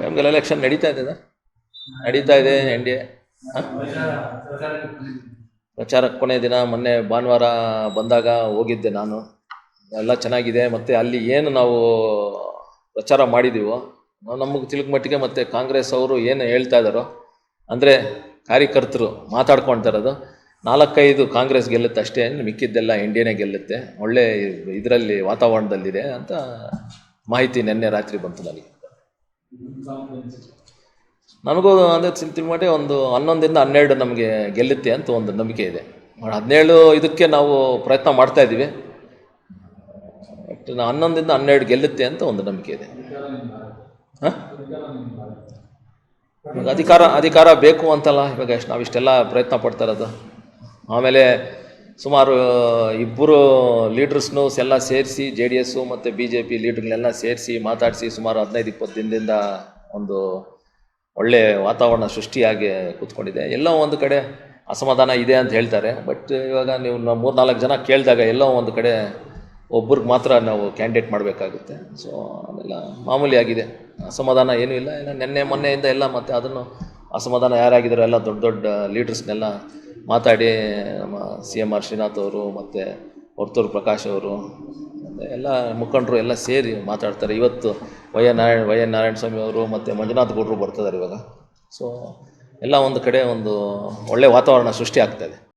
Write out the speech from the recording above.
ನಮಗೆಲ್ಲ ಎಲೆಕ್ಷನ್ ನಡೀತಾ ಇದೆ ನಡೀತಾ ಇದೆ ಎನ್ ಡಿ ಎ. ಪ್ರಚಾರಕ್ಕೆ ಕೊನೆ ದಿನ, ಮೊನ್ನೆ ಭಾನುವಾರ ಬಂದಾಗ ಹೋಗಿದ್ದೆ ನಾನು. ಎಲ್ಲ ಚೆನ್ನಾಗಿದೆ, ಮತ್ತು ಅಲ್ಲಿ ಏನು ನಾವು ಪ್ರಚಾರ ಮಾಡಿದ್ದೀವೋ ನಮಗೆ ತಿಳಿದ ಮಟ್ಟಿಗೆ ಮತ್ತು ಕಾಂಗ್ರೆಸ್ ಅವರು ಏನು ಹೇಳ್ತಾ ಇದ್ದಾರೋ ಅಂದರೆ ಕಾರ್ಯಕರ್ತರು ಮಾತಾಡ್ಕೊಳ್ತಾ ಇರೋದು. ನಾಲ್ಕೈದು ಕಾಂಗ್ರೆಸ್ ಗೆಲ್ಲುತ್ತೆ ಅಷ್ಟೇ, ಮಿಕ್ಕಿದ್ದೆಲ್ಲ ಇಂಡಿಯಾನೇ ಗೆಲ್ಲುತ್ತೆ. ಒಳ್ಳೆ ಇದರಲ್ಲಿ ವಾತಾವರಣದಲ್ಲಿದೆ ಅಂತ ಮಾಹಿತಿ ನಿನ್ನೆ ರಾತ್ರಿ ಬಂತು ನನಗೆ. ನನಗೂ ಅಂದರೆ ಮಾಡಿ ಒಂದು ಹನ್ನೊಂದರಿಂದ ಹನ್ನೆರಡು ನಮಗೆ ಗೆಲ್ಲುತ್ತೆ ಅಂತ ಒಂದು ನಂಬಿಕೆ ಇದೆ. ಹದಿನೇಳು ಇದಕ್ಕೆ ನಾವು ಪ್ರಯತ್ನ ಮಾಡ್ತಾ ಇದ್ದೀವಿ. ಬಟ್ ಹನ್ನೊಂದರಿಂದ ಹನ್ನೆರಡು ಗೆಲ್ಲುತ್ತೆ ಅಂತ ಒಂದು ನಂಬಿಕೆ ಇದೆ. ಹಾಂ? ಅಧಿಕಾರ ಅಧಿಕಾರ ಬೇಕು ಅಂತಲ್ಲ. ಇವಾಗ ಎಷ್ಟು ನಾವು ಇಷ್ಟೆಲ್ಲ ಪ್ರಯತ್ನ ಪಡ್ತಾ ಇರೋದು. ಆಮೇಲೆ ಸುಮಾರು ಇಬ್ಬರು ಲೀಡ್ರಸ್ನು ಎಲ್ಲ ಸೇರಿಸಿ ಜೆ ಡಿ ಎಸ್ಸು ಮತ್ತು ಬಿ ಜೆ ಪಿ ಲೀಡ್ರ್ಗಳೆಲ್ಲ ಸೇರಿಸಿ ಮಾತಾಡಿಸಿ ಸುಮಾರು ಹದಿನೈದು, ಇಪ್ಪತ್ತು ದಿನದಿಂದ ಒಂದು ಒಳ್ಳೆ ವಾತಾವರಣ ಸೃಷ್ಟಿಯಾಗಿ ಕೂತ್ಕೊಂಡಿದೆ. ಎಲ್ಲೋ ಒಂದು ಕಡೆ ಅಸಮಾಧಾನ ಇದೆ ಅಂತ ಹೇಳ್ತಾರೆ. ಬಟ್ ಇವಾಗ ನೀವು ಮೂರು ನಾಲ್ಕು ಜನ ಕೇಳಿದಾಗ ಎಲ್ಲೋ ಒಂದು ಕಡೆ ಒಬ್ರಿಗೆ ಮಾತ್ರ ನಾವು ಕ್ಯಾಂಡಿಡೇಟ್ ಮಾಡಬೇಕಾಗುತ್ತೆ. ಸೊ ಅದೆಲ್ಲ ಮಾಮೂಲಿ ಆಗಿದೆ. ಅಸಮಾಧಾನ ಏನೂ ಇಲ್ಲ. ಇಲ್ಲ ನಿನ್ನೆ, ಮೊನ್ನೆಯಿಂದ ಎಲ್ಲ ಮತ್ತೆ ಅದನ್ನು ಅಸಮಾಧಾನ ಯಾರಾಗಿದ್ದಾರೋ ಎಲ್ಲ ದೊಡ್ಡ ದೊಡ್ಡ ಲೀಡರ್ಸ್ನೆಲ್ಲ ಮಾತಾಡಿ, ನಮ್ಮ ಸಿ ಎಂ ಆರ್ ಶ್ರೀನಾಥ್ ಅವರು ಮತ್ತು ಹೊರ್ತೂರು ಪ್ರಕಾಶ್ ಅವರು ಎಲ್ಲ ಮುಖಂಡರು ಎಲ್ಲ ಸೇರಿ ಮಾತಾಡ್ತಾರೆ. ಇವತ್ತು Y N Narayana, Y N Narayana Swamy ಅವರು ಮತ್ತು ಮಂಜುನಾಥ್ ಗೌಡರು ಬರ್ತಿದ್ದಾರೆ ಇವಾಗ. ಸೊ ಎಲ್ಲ ಒಂದು ಕಡೆ ಒಂದು ಒಳ್ಳೆಯ ವಾತಾವರಣ ಸೃಷ್ಟಿ ಆಗ್ತಾಯಿದೆ